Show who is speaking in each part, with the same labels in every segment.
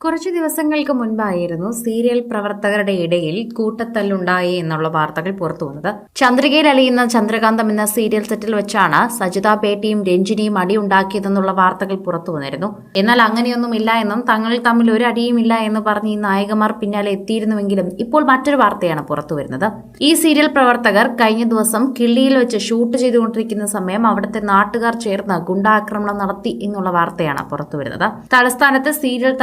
Speaker 1: കുറച്ചു ദിവസങ്ങൾക്ക് മുൻപായിരുന്നു സീരിയൽ പ്രവർത്തകരുടെ ഇടയിൽ കൂട്ടത്തല്ലുണ്ടായി എന്നുള്ള വാർത്തകൾ പുറത്തു വന്നത്. ചന്ദ്രികയിൽ അലിയുന്ന ചന്ദ്രകാന്തം എന്ന സീരിയൽ സെറ്റിൽ വെച്ചാണ് സജിത പേട്ടിയും രഞ്ജിനിയും അടിയുണ്ടാക്കിയതെന്നുള്ള വാർത്തകൾ പുറത്തു വന്നിരുന്നു. എന്നാൽ അങ്ങനെയൊന്നുമില്ല എന്നും തങ്ങൾ തമ്മിൽ ഒരു അടിയും ഇല്ല എന്ന് പറഞ്ഞ് ഈ നായകന്മാർ പിന്നാലെ എത്തിയിരുന്നുവെങ്കിലും ഇപ്പോൾ മറ്റൊരു വാർത്തയാണ് പുറത്തു വരുന്നത്. ഈ സീരിയൽ പ്രവർത്തകർ കഴിഞ്ഞ ദിവസം കിള്ളിയിൽ വെച്ച് ഷൂട്ട് ചെയ്തുകൊണ്ടിരിക്കുന്ന സമയം അവിടുത്തെ നാട്ടുകാർ ചേർന്ന് ഗുണ്ടാക്രമണം നടത്തി എന്നുള്ള വാർത്തയാണ് പുറത്തുവരുന്നത് തലസ്ഥാനത്ത് സീരിയൽ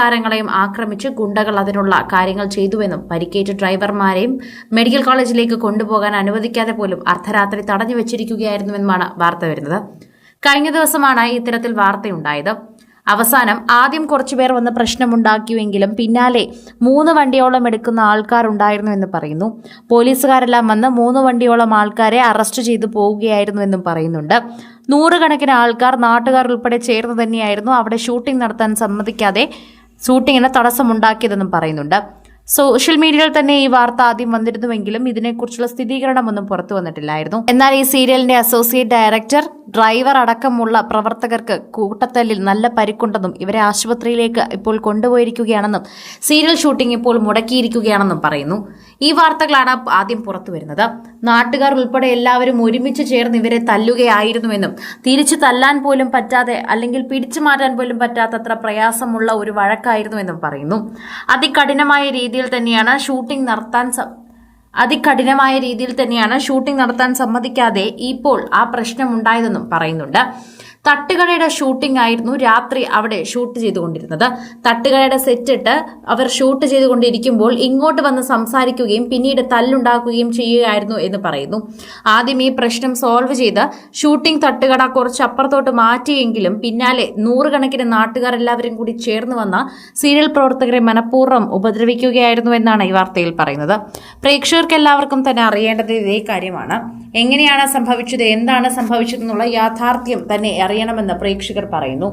Speaker 1: താരങ്ങളെയും ആക്രമിച്ച് ഗുണ്ടകൾ അതിനുള്ള കാര്യങ്ങൾ ചെയ്തുവെന്നും പരിക്കേറ്റ ഡ്രൈവർമാരെയും മെഡിക്കൽ കോളേജിലേക്ക് കൊണ്ടുപോകാൻ അനുവദിക്കാതെ പോലും അർദ്ധരാത്രി തടഞ്ഞു വെച്ചിരിക്കുകയായിരുന്നുവെന്നുമാണ് വാർത്ത വരുന്നത്. കഴിഞ്ഞ ദിവസമാണ് ഇത്തരത്തിൽ വാർത്തയുണ്ടായത്. അവസാനം ആദ്യം കുറച്ചുപേർ വന്ന് പ്രശ്നമുണ്ടാക്കിയുവെങ്കിലും പിന്നാലെ മൂന്ന് വണ്ടിയോളം എടുക്കുന്ന ആൾക്കാരുണ്ടായിരുന്നു എന്ന് പറയുന്നു. പോലീസുകാരെല്ലാം വന്ന് മൂന്ന് വണ്ടിയോളം ആൾക്കാരെ അറസ്റ്റ് ചെയ്തു പോവുകയായിരുന്നുവെന്നും പറയുന്നുണ്ട്. നൂറുകണക്കിന് ആൾക്കാർ നാട്ടുകാർ ഉൾപ്പെടെ ചേർന്ന് തന്നെയായിരുന്നു അവിടെ ഷൂട്ടിംഗ് നടത്താൻ സമ്മതിക്കാതെ ഷൂട്ടിങ്ങിന് തടസ്സമുണ്ടാക്കിയതെന്നും പറയുന്നുണ്ട്. സോഷ്യൽ മീഡിയയിൽ തന്നെ ഈ വാർത്ത ആദ്യം വന്നിരുന്നുവെങ്കിലും ഇതിനെക്കുറിച്ചുള്ള സ്ഥിരീകരണമൊന്നും പുറത്തു വന്നിട്ടില്ലായിരുന്നു. എന്നാൽ ഈ സീരിയലിന്റെ അസോസിയേറ്റ് ഡയറക്ടർ ഡ്രൈവർ അടക്കമുള്ള പ്രവർത്തകർക്ക് കൂട്ടത്തല്ലിൽ നല്ല പരിക്കുണ്ടെന്നും ഇവരെ ആശുപത്രിയിലേക്ക് ഇപ്പോൾ കൊണ്ടുപോയിരിക്കുകയാണെന്നും സീരിയൽ ഷൂട്ടിംഗ് ഇപ്പോൾ മുടക്കിയിരിക്കുകയാണെന്നും പറയുന്നു. ഈ വാർത്തകളാണ് ആദ്യം പുറത്തു വരുന്നത്. നാട്ടുകാർ ഉൾപ്പെടെ എല്ലാവരും ഒരുമിച്ച് ചേർന്ന് ഇവരെ തല്ലുകയായിരുന്നുവെന്നും തിരിച്ചു തല്ലാൻ പോലും പറ്റാതെ അല്ലെങ്കിൽ പിടിച്ചു മാറ്റാൻ പോലും പറ്റാത്തത്ര പ്രയാസമുള്ള ഒരു വഴക്കായിരുന്നുവെന്നും പറയുന്നു. അതികഠിനമായ രീതിയിൽ തന്നെയാണ് ഷൂട്ടിംഗ് നടത്താൻ അതികഠിനമായ രീതിയിൽ തന്നെയാണ് ഷൂട്ടിംഗ് നടത്താൻ സമ്മതിക്കാതെ ഇപ്പോൾ ആ പ്രശ്നമുണ്ടായതെന്നും പറയുന്നുണ്ട്. തട്ടുകടയുടെ ഷൂട്ടിംഗ് ആയിരുന്നു രാത്രി അവിടെ ഷൂട്ട് ചെയ്തുകൊണ്ടിരുന്നത്. തട്ടുകടയുടെ സെറ്റിട്ട് അവർ ഷൂട്ട് ചെയ്തുകൊണ്ടിരിക്കുമ്പോൾ ഇങ്ങോട്ട് വന്ന് സംസാരിക്കുകയും പിന്നീട് തല്ലുണ്ടാക്കുകയും ചെയ്യുകയായിരുന്നു എന്ന് പറയുന്നു. ആദ്യം ഈ പ്രശ്നം സോൾവ് ചെയ്ത് ഷൂട്ടിംഗ് തട്ടുകട കുറച്ച് അപ്പുറത്തോട്ട് മാറ്റിയെങ്കിലും പിന്നാലെ നൂറുകണക്കിന് നാട്ടുകാർ എല്ലാവരും കൂടി ചേർന്ന് വന്ന സീരിയൽ പ്രവർത്തകരെ മനഃപൂർവം ഉപദ്രവിക്കുകയായിരുന്നു എന്നാണ് ഈ വാർത്തയിൽ പറയുന്നത്. പ്രേക്ഷകർക്ക് എല്ലാവർക്കും തന്നെ അറിയേണ്ടത് ഇതേ കാര്യമാണ്. എങ്ങനെയാണ് സംഭവിച്ചത്? എന്താണ് സംഭവിച്ചതെന്നുള്ള യാഥാർത്ഥ്യം തന്നെ അറിയണമെന്ന് പ്രേക്ഷകർ പറയുന്നു.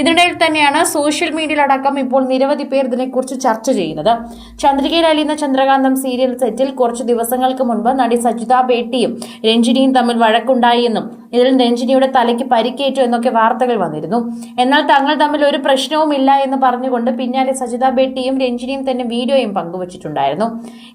Speaker 1: ഇതിനിടയിൽ തന്നെയാണ് സോഷ്യൽ മീഡിയയിൽ അടക്കം ഇപ്പോൾ നിരവധി പേർ ഇതിനെക്കുറിച്ച് ചർച്ച ചെയ്യുന്നത്. ചന്ദ്രികയിൽ അലിയുന്ന ചന്ദ്രകാന്തം സീരിയൽ സെറ്റിൽ കുറച്ച് ദിവസങ്ങൾക്ക് മുൻപ് നടി സജിത ബേട്ടിയും രഞ്ജിനിയും തമ്മിൽ വഴക്കുണ്ടായി എന്നും ഇതിൽ രഞ്ജിനിയുടെ തലയ്ക്ക് പരിക്കേറ്റു എന്നൊക്കെ വാർത്തകൾ വന്നിരുന്നു. എന്നാൽ തങ്ങൾ തമ്മിൽ ഒരു പ്രശ്നവുമില്ല എന്ന് പറഞ്ഞുകൊണ്ട് പിന്നാലെ സജിത ബേട്ടിയും രഞ്ജിനിയും തന്നെ വീഡിയോയും പങ്കുവച്ചിട്ടുണ്ടായിരുന്നു.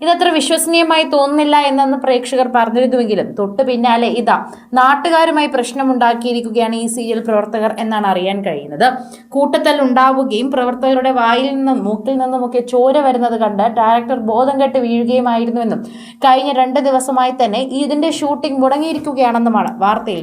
Speaker 1: ഇതത്ര വിശ്വസനീയമായി തോന്നുന്നില്ല എന്നന്ന് പ്രേക്ഷകർ പറഞ്ഞിരുന്നുവെങ്കിലും തൊട്ടു പിന്നാലെ ഇതാ നാട്ടുകാരുമായി പ്രശ്നമുണ്ടാക്കിയിരിക്കുകയാണ് ഈ സീരിയൽ പ്രവർത്തകർ എന്നാണ് അറിയാൻ കഴിയുന്നത്. കൂട്ടത്തൽ ഉണ്ടാവുകയും പ്രവർത്തകരുടെ വായിൽ നിന്നും മൂക്കിൽ നിന്നുമൊക്കെ ചോര വരുന്നത് കണ്ട് ഡയറക്ടർ ബോധം കെട്ട് വീഴുകയുമായിരുന്നുവെന്നും കഴിഞ്ഞ രണ്ട് ദിവസമായി തന്നെ ഇതിന്റെ ഷൂട്ടിംഗ് മുടങ്ങിയിരിക്കുകയാണെന്നുമാണ് വാർത്തയിൽ